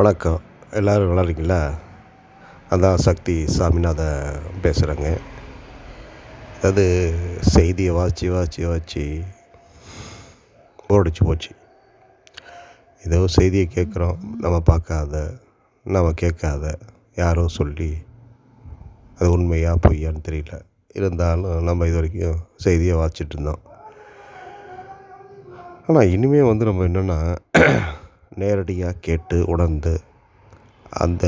வணக்கம். எல்லோரும் நல்லா இருக்கீங்களா? அதான் சக்தி சாமிநாதன் பேசுகிறேங்க அதாவது செய்தியை வாசி வாசி வாசி ஓடிச்சு போச்சு. ஏதோ செய்தியை கேட்குறோம். நம்ம பார்க்காத நம்ம கேட்காத யாரோ சொல்லி அது உண்மையா பொய்யான்னு தெரியல. இருந்தாலும் நம்ம இது வரைக்கும் செய்தியை வாசிச்சுட்டு இருந்தோம். ஆனால் இனிமேல் வந்து நம்ம என்னென்னா நேரடியாக கேட்டு உணர்ந்து அந்த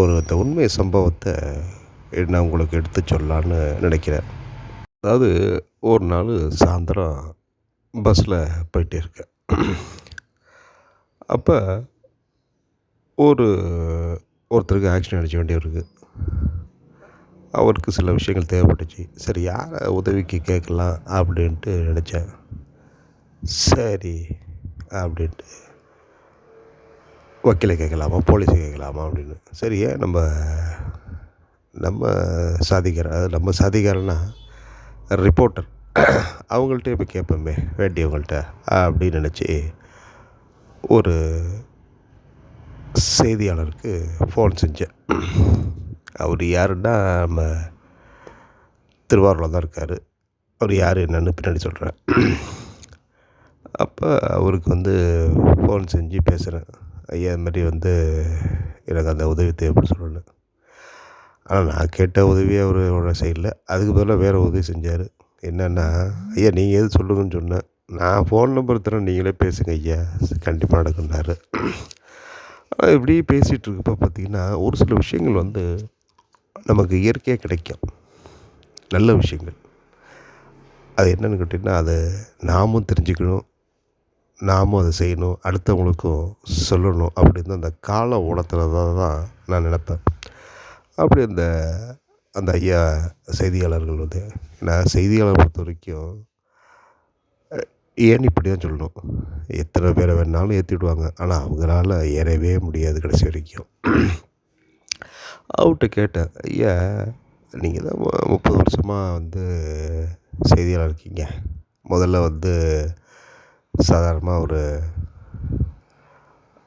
ஒரு அந்த உண்மை சம்பவத்தை நான் உங்களுக்கு எடுத்து சொல்லலான்னு நினைக்கிறேன். அதாவது ஒரு நாள் சாயந்தரம் பஸ்ஸில் போயிட்டே இருக்கேன். அப்போ ஒரு ஒருத்தருக்கு ஆக்சிடென்ட் அடிக்க இருக்குது அவருக்கு சில விஷயங்கள் தேவைப்பட்டுச்சு. சரி யாரை உதவிக்கு கேட்கலாம் அப்படின்ட்டு நினச்சேன். சரி அப்படின்ட்டு வக்கீலை கேட்கலாமா போலீஸை கேட்கலாமா அப்படின்னு. சரியா நம்ம நம்ம சாதிக்காரன் அதாவது நம்ம சாதிக்காரன்னா ரிப்போர்ட்டர் அவங்கள்ட்ட இப்போ கேட்போமே வேண்டியவங்கள்ட்ட அப்படின்னு நினச்சி ஒரு செய்தியாளருக்கு ஃபோன் செஞ்சேன். அவர் யாருன்னா நம்ம திருவாரூரில் தான் இருக்கார். அவர் யார் என்னன்னு பின்னாடி சொல்கிறேன் அப்போ அவருக்கு வந்து ஃபோன் செஞ்சு பேசுகிறேன் ஐயா இது மாதிரி வந்து எனக்கு அந்த உதவி தேவைப்படுது சொல்லணும் ஆனால் நான் கேட்ட உதவியை அவர் செய்யல அதுக்கு பதிலாக வேறு உதவி செஞ்சார். என்னென்னா ஐயா நீங்கள் எது சொல்லுங்கன்னு சொன்னேன் நான் ஃபோன் நம்பர் தரேன் நீங்களே பேசுங்க ஐயா. கண்டிப்பாக நடக்குன்னாரு ஆனால் இப்படி பேசிகிட்டு இருக்கப்போ பார்த்திங்கன்னா ஒரு சில விஷயங்கள் வந்து நமக்கு இயற்கையாக கிடைக்கும். நல்ல விஷயங்கள். அது என்னென்னு கேட்டிங்கன்னா அதை நாமும் தெரிஞ்சுக்கணும். நாமும் அதை செய்யணும் அடுத்தவங்களுக்கும் சொல்லணும் அப்படின்னு அந்த கால ஓடத்தில் தான் நான் நினப்பேன். அப்படி அந்த அந்த ஐயா செய்தியாளர்கள் வந்து நான் செய்தியாளர் பொறுத்த வரைக்கும் ஏன் இப்படி தான் சொல்லணும்? எத்தனை பேரை வேணாலும் ஏற்றிடுவாங்க ஆனால் அவங்களால ஏறவே முடியாது கடைசி வரைக்கும். அவர்கிட்ட கேட்டேன் ஐயா நீங்கள் தான் முப்பது வருஷமாக வந்து செய்தியாளர் இருக்கீங்க. முதல்ல வந்து சாதாரணமாக ஒரு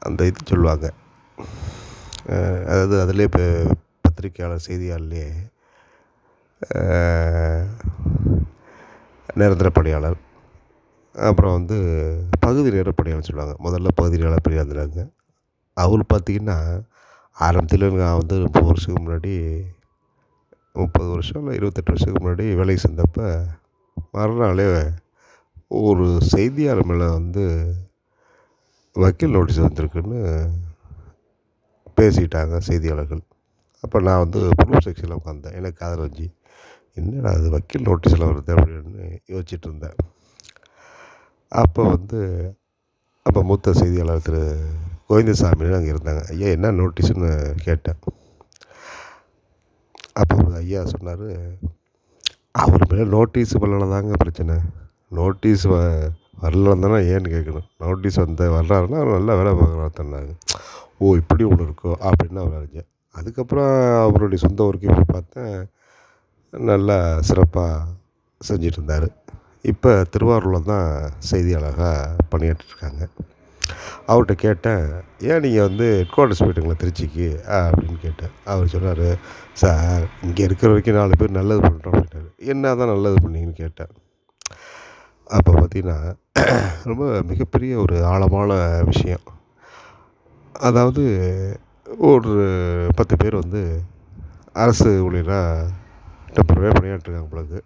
அந்த இது சொல்லுவாங்க. அதாவது அதிலே இப்போ பத்திரிக்கையாளர் செய்தியாளர்லேயே நிரந்தர பணியாளர் அப்புறம் வந்து பகுதி நேர பணியாளர் சொல்லுவாங்க. முதல்ல பகுதி நேர பணியாளர் இருந்தாங்க. அவர் பார்த்திங்கன்னா ஆரம்பத்தில் நான் வந்து முப்பது வருஷத்துக்கு முன்னாடி முப்பது வருஷம் இல்லை இருபத்தெட்டு வருஷத்துக்கு முன்னாடி வேலைக்கு சேர்ந்தப்போ மறுநாளே ஒரு செய்தியாளர் மேலே வந்து வக்கீல் நோட்டீஸ் வந்திருக்குன்னு பேசிட்டாங்க செய்தியாளர்கள். அப்போ நான் வந்து ப்ரூஃப் செக்ஷனில் உட்காந்தேன் எனக்கு காதில் வச்சு என்னடா அது வக்கீல் நோட்டீஸில் வருது? அப்படின்னு யோசிச்சுட்டு இருந்தேன். அப்போ வந்து அப்போ மூத்த செய்தியாளர் திரு. கோவிந்தசாமின்னு அங்கே இருந்தாங்க. ஐயா என்ன நோட்டீஸுன்னு கேட்டேன். அப்போ ஐயா சொன்னார் அவர் மேலே நோட்டீஸ் பண்ணலதாங்க பிரச்சனை. நோட்டீஸ் வ வரலன்னு ஏன்னு கேட்கணும். நோட்டீஸ் வந்து வர்றாருன்னா அவர் நல்லா வேலை பார்க்குறாரு தன்னாங்க ஓ இப்படி ஒன்று இருக்கோ அப்படின்னு அவர் அறிஞ்சேன். அதுக்கப்புறம் அவருடைய சொந்த ஊருக்கு போய் பார்த்தேன். நல்லா சிறப்பாக செஞ்சிட்ருந்தார். இப்போ திருவாரூரில் தான் செய்தியாளராக பணியாற்றிருக்காங்க. அவர்கிட்ட கேட்டேன் ஏன் நீங்கள் வந்து ஹெட் குவார்ட்டர்ஸ் போயிட்டுங்களா திருச்சிக்கு அப்படின்னு கேட்டேன். அவர் சொன்னார் சார் இங்கே இருக்கிற வரைக்கும் நாலு பேர் நல்லது பண்ணுறோம் அப்படின்னாரு என்ன தான் நல்லது பண்ணீங்கன்னு கேட்டேன். அப்போ பார்த்திங்கன்னா ரொம்ப மிகப்பெரிய ஒரு ஆழமான விஷயம். அதாவது ஒரு பத்து பேர் வந்து அரசு ஊழியராக டெம்பரரியாக பணியாற்றிருக்காங்க பொழுது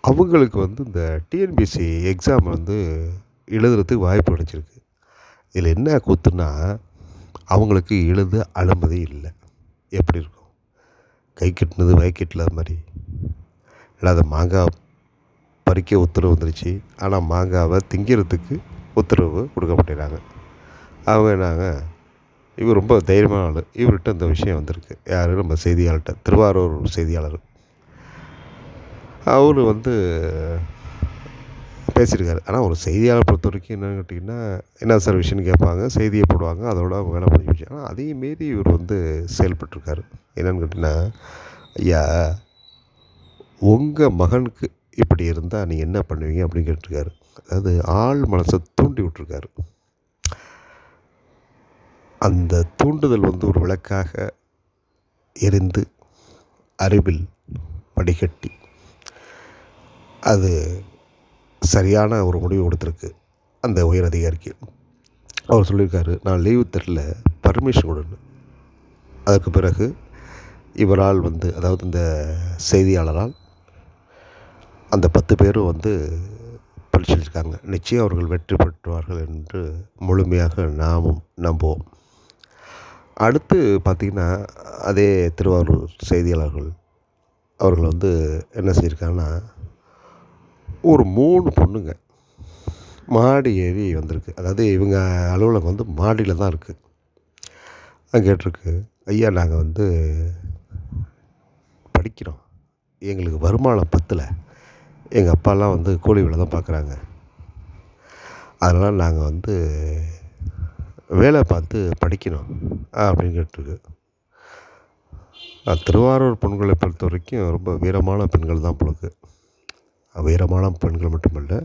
அவங்களுக்கு வந்து இந்த டிஎன்பிஎஸ்சி எக்ஸாம் வந்து எழுதுறதுக்கு வாய்ப்பு கிடச்சிருக்கு. இதில் என்ன கூத்துன்னா அவங்களுக்கு எழுத அனுமதி இல்லை. எப்படி இருக்கும்? கை கட்டினது வாய் மாதிரி. இல்லாத மாங்காய் பறிக்க உத்தரவு வந்துருச்சு. ஆனால் மாங்காவை திங்கிறதுக்கு உத்தரவு கொடுக்க மாட்டேங்கிறாங்க அவங்க என்னாங்க? இவர் ரொம்ப தைரியமான ஆள். இவர்கிட்ட இந்த விஷயம் வந்திருக்கு. யார்? நம்ம செய்தியாளர்கிட்ட. திருவாரூர் செய்தியாளர். அவர் வந்து பேசியிருக்காரு. ஆனால் ஒரு செய்தியாளர் பொறுத்த வரைக்கும் என்னென்னு கேட்டிங்கன்னா என்ன சார் விஷயம்னு கேட்பாங்க செய்தியை போடுவாங்க அதோட அவங்க வேலை முடிஞ்சு போச்சு. ஆனால் அதையும் மீறி இவர் வந்து செயல்பட்டிருக்காரு. என்னென்னு கேட்டிங்கன்னா ஐயா உங்கள் மகனுக்கு இப்படி இருந்தால் நீ என்ன பண்ணுவீங்க அப்படின்னு கேட்டிருக்காரு. அதாவது ஆள் மனசை தூண்டி விட்ருக்காரு அந்த தூண்டுதல் வந்து ஒரு விளக்காக எரிந்து அறிவில் வடிகட்டி அது சரியான ஒரு முடிவு கொடுத்துருக்கு அந்த உயர் அதிகாரிக்கு. அவர் சொல்லியிருக்காரு நான் லீவு தரல பர்மிஷன் கொடுன்னு. அதற்கு பிறகு இவரால் வந்து அதாவது இந்த செய்தியாளரால் அந்த பத்து பேரும் வந்து படிச்சிருக்காங்க நிச்சயம் அவர்கள் வெற்றி பெற்றுவார்கள் என்று முழுமையாக நாமும் நம்புவோம். அடுத்து பார்த்திங்கன்னா அதே திருவாரூர் செய்தியாளர்கள் அவர்கள் வந்து என்ன செய்யிருக்காங்கன்னா ஒரு மூணு பொண்ணுங்க மாடி ஏறி வந்திருக்கு. அதாவது இவங்க அலுவலகம் வந்து மாடியில் தான் இருக்குது அங்கே கேட்டிருக்கு ஐயா நாங்கள் வந்து படிக்கிறோம். எங்களுக்கு வருமானம் பத்தலை. எங்கள் அப்பாலாம் வந்து கூலி வேலை தான் பார்க்குறாங்க. அதனால் நாங்கள் வந்து வேலை பார்த்து படிக்கணும் அப்படின்னு கேட்டுருக்கு. திருவாரூர் பெண்களை பொறுத்த வரைக்கும் ரொம்ப வீரமான பெண்கள் தான் போலக்கு வீரமான பெண்கள் மட்டுமல்ல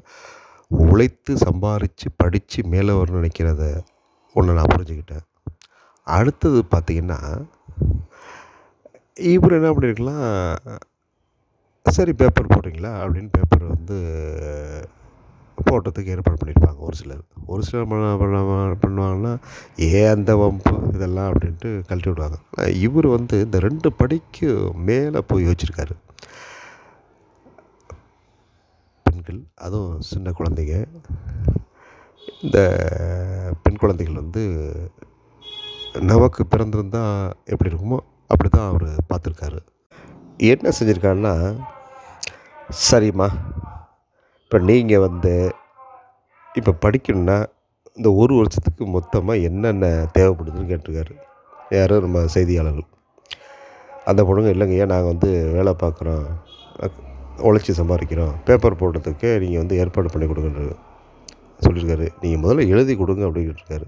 உழைத்து சம்பாரித்து படித்து மேலே வரணும்னு நினைக்கிறத ஒன்று நான் புரிஞ்சுக்கிட்டேன். அடுத்தது பார்த்திங்கன்னா இவர் என்ன பண்ணியிருக்கலாம் சரி பேப்பர் போடுறீங்களா? அப்படின்னு பேப்பர் வந்து போட்டதுக்கு ஏற்பாடு பண்ணியிருப்பாங்க ஒரு சிலர். ஒரு சிலர் பண்ணுவாங்கன்னா ஏன் அந்த வம்பு? இதெல்லாம் அப்படின்ட்டு கழட்டி விடுவாங்க. இவர் வந்து இந்த ரெண்டு படிக்கு மேலே போய் வச்சுருக்காரு. பெண்கள் அதுவும் சின்ன குழந்தைங்க. இந்த பெண் குழந்தைகள் வந்து நமக்கு பிறந்திருந்தால் எப்படி இருக்குமோ அப்படி தான் அவர் பார்த்துருக்காரு. என்ன செஞ்சுருக்காருன்னா சரிம்மா இப்போ நீங்கள் வந்து இப்போ படிக்கணுன்னா இந்த ஒரு வருஷத்துக்கு மொத்தமாக என்னென்ன தேவைப்படுதுன்னு கேட்டிருக்காரு. யாரோ நம்ம செய்தியாளர்கள். அந்த பொண்ணுங்க இல்லைங்க ஏன் நாங்கள் வந்து வேலை பார்க்குறோம். உழைச்சி சம்பாதிக்கிறோம். பேப்பர் போடுறதுக்கு நீங்கள் வந்து ஏற்பாடு பண்ணி கொடுங்கன்னு சொல்லியிருக்காரு. நீங்கள் முதல்ல எழுதி கொடுங்க அப்படின்ட்டுருக்காரு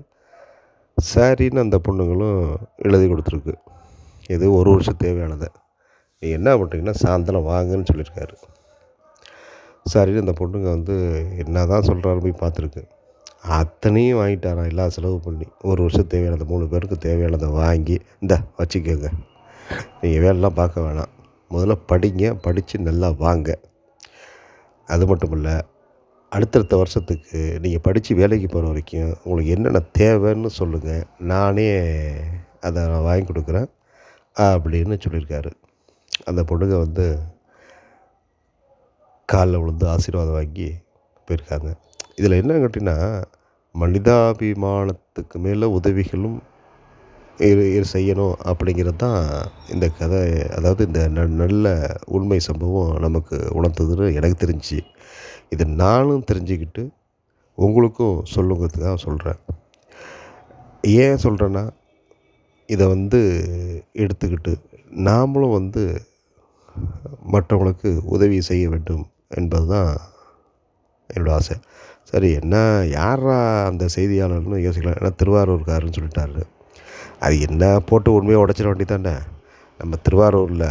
சரின்னு அந்த பொண்ணுங்களும் எழுதி கொடுத்துருக்கு. இது ஒரு வருஷம் தேவையானதை. என்ன பண்ணுறீங்கன்னா சாயந்தரம் வாங்கன்னு சொல்லியிருக்காரு. சரின்னு அந்த பொண்ணுங்க வந்து என்ன தான் சொல்கிறாரு போய் பார்த்துருக்கு அத்தனையும் வாங்கிட்டாரான் எல்லா செலவு பண்ணி ஒரு வருஷம் தேவையானதை மூணு பேருக்கு தேவையானதை வாங்கி இந்த வச்சுக்கோங்க. நீங்கள் வேலைலாம் பார்க்க வேணாம். முதல்ல படிங்க படித்து நல்லா வாங்க. அது மட்டும் இல்லை அடுத்தடுத்த வருஷத்துக்கு நீங்கள் படித்து வேலைக்கு போகிற வரைக்கும் உங்களுக்கு என்னென்ன தேவைன்னு சொல்லுங்கள் நானே அதை நான் வாங்கி கொடுக்குறேன் அப்படின்னு சொல்லியிருக்காரு. அந்த பொண்ணுங்க வந்து காலில் விழுந்து ஆசீர்வாதம் வாங்கி போயிருக்காங்க. இதில் என்ன கேட்டிங்கன்னா மனிதாபிமானத்துக்கு மேலே உதவிகளும் இரு செய்யணும் அப்படிங்கிறது தான் இந்த கதை. அதாவது இந்த ந நல்ல உண்மை சம்பவம் நமக்கு உணர்ந்ததுன்னு எனக்கு தெரிஞ்சு. இதை நானும் தெரிஞ்சுக்கிட்டு உங்களுக்கும் சொல்லுங்கிறதுக்காக சொல்கிறேன். ஏன் சொல்கிறேன்னா இதை வந்து எடுத்துக்கிட்டு நாமளும் வந்து மற்றவங்களுக்கு உதவி செய்ய வேண்டும் என்பது தான் என்னோடய ஆசை. சரி என்ன யாரா அந்த செய்தியாளர்னு யோசிக்கலாம். ஏன்னா திருவாரூர்காரன்னு சொல்லிட்டாரு. அது என்ன போட்டு உண்மையாக உடச்சிட வேண்டியதானே நம்ம திருவாரூரில்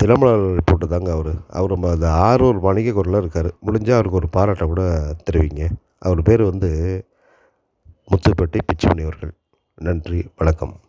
தினமலர் போட்டு தாங்க அவர். அவர் நம்ம அந்த ஆரூர் வணிக குரலில் இருக்கார். முடிஞ்சால் அவருக்கு ஒரு பாராட்டை கூட தெரிவிங்க. அவர் பேர் வந்து முத்துப்பட்டி பிச்சுமணி அவர்கள். நன்றி வணக்கம்.